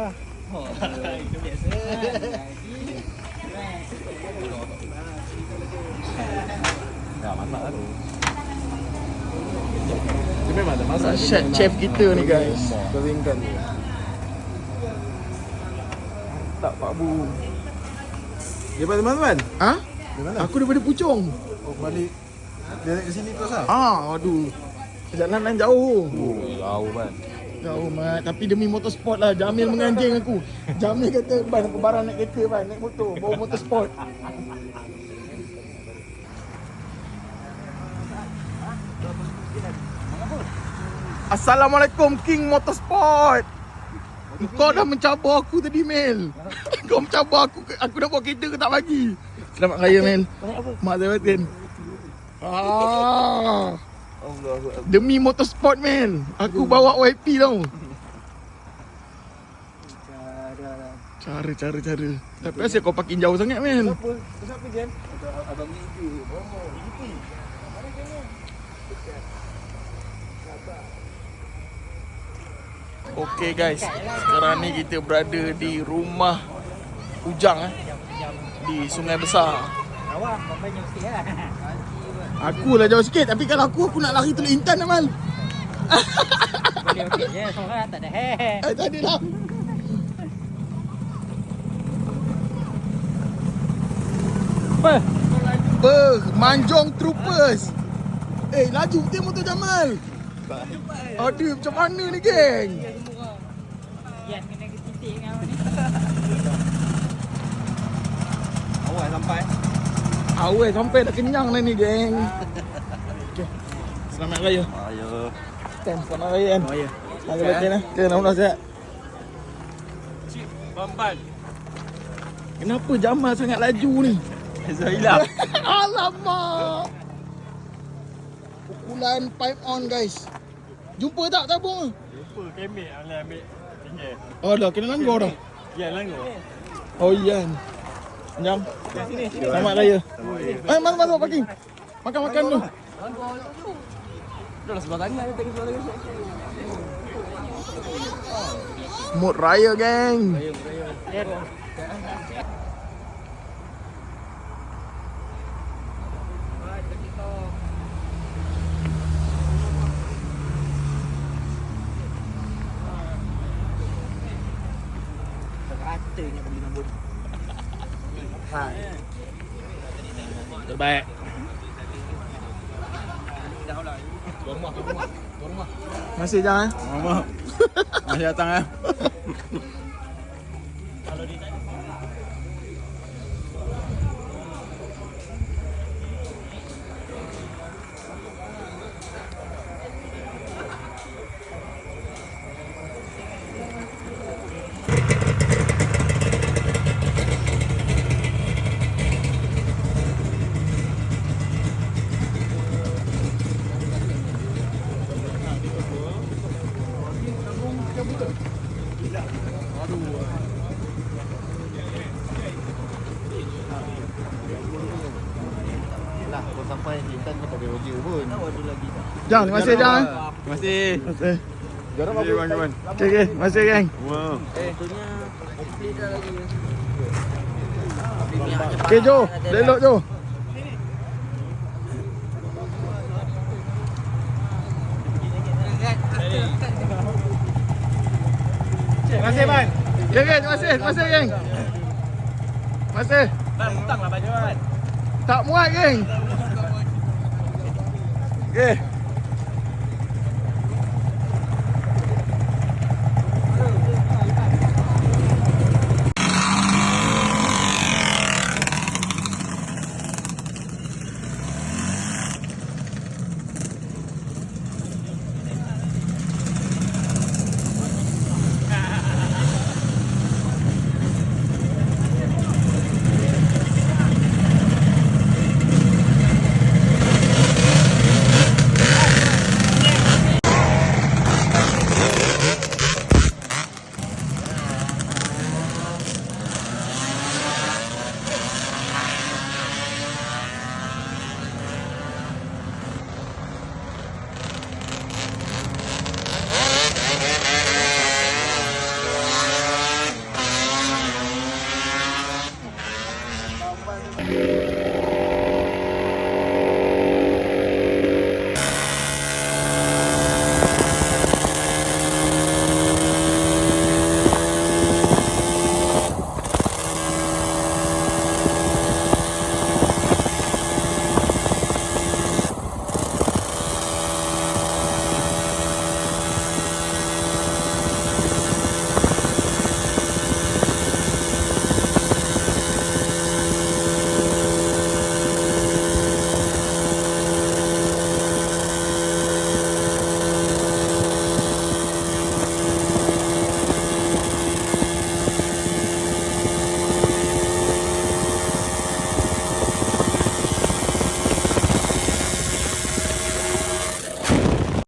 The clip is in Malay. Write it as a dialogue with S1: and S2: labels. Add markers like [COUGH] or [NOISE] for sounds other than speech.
S1: dah. Itu biasa. Dah masak
S2: aku.
S1: Memang
S2: dah
S1: masak.
S2: Chef kita ni guys. Keringkan. Tak Pak Bu.
S1: Dia pada mana man?
S2: Ha?
S1: Mana?
S2: Aku daripada Pucung.
S1: Oh, balik. Dia ke sini terus
S2: ah. Ha, aduh. Perjalanan jauh.
S1: Oh, jauh man.
S2: Jauh mat. Tapi demi motorsport lah. Jamil menganjing aku. Jamil kata, Ban aku barang naik kereta Ban. Naik motor. Bawa motorsport. Assalamualaikum King Motorsport. Kau dah mencabar aku tadi Mel. [LAUGHS] Kau mencabar aku. Aku dah bawa kereta ke tak bagi. Selamat raya Mel. Mak saya batin. Ah. Demi motorsport man. Aku bawa YP tau. Cara cara cara Tapi asal kau parking jauh sangat man.
S1: Apa? Kenapa Jen? Abang. Oh,
S2: Okay guys. Sekarang ni kita berada di rumah Ujang eh. Di Sungai Besar
S3: Awak banyak sikit lah.
S2: Aku lah jauh sikit Tapi kalau aku Aku nak lari teluk intan Amal
S3: Boleh okey je seorang tak ada hair.
S2: Eh tak ada lah
S3: Apa?
S2: Ber Manjong Troopers Eh laju betul motor Jamal Aduh macam mana ni geng
S3: Yes, kena ke titik dengan awak ni.
S1: Awal sampai.
S2: Awal sampai dah kenyang dah ni geng. Selamat raya
S1: Ayo.
S2: Ten, selamat raya kan
S1: Oh, ya.
S2: Hari batin lah Okay, alhamdulillah sihat
S1: Bamban.
S2: Kenapa Jamal sangat laju ni?
S1: Zahila. [LAUGHS]
S2: Alamak Pukulan pipe on guys Jumpa tak tabung?
S1: Lupa kemek ambil ambil. Tinggal.
S2: Oh dah, kena langgar dah
S1: Ya, langgar.
S2: Oh iya Jam Selamat raya. Eh, mana mana parking? Makan-makan dulu
S1: Dah lah sebelah tangan, dia tengok sebelah tangan.
S2: Mood raya geng.
S3: Ratanya beli nombor.
S2: Terbaik Masih jangan eh?
S1: Mama. Masih datang ah. Lah, [LAUGHS] kau sampai Intan kau tak boleh order pun.
S2: Jang, terima kasih Jang eh?
S1: Terima kasih.
S2: Terima kasih
S1: Terima kasih kawan-kawan.
S2: Okay, okay, terima kasih geng
S1: Wow.
S3: Dah lagi.
S2: Okay Jo, lelok Jo
S1: Terima kasih, Ban.
S2: Okay, okay, terima kasih, terima kasih geng Terima kasih
S1: Ban, hutang lah baju, Ban.
S2: Tak muat geng Okay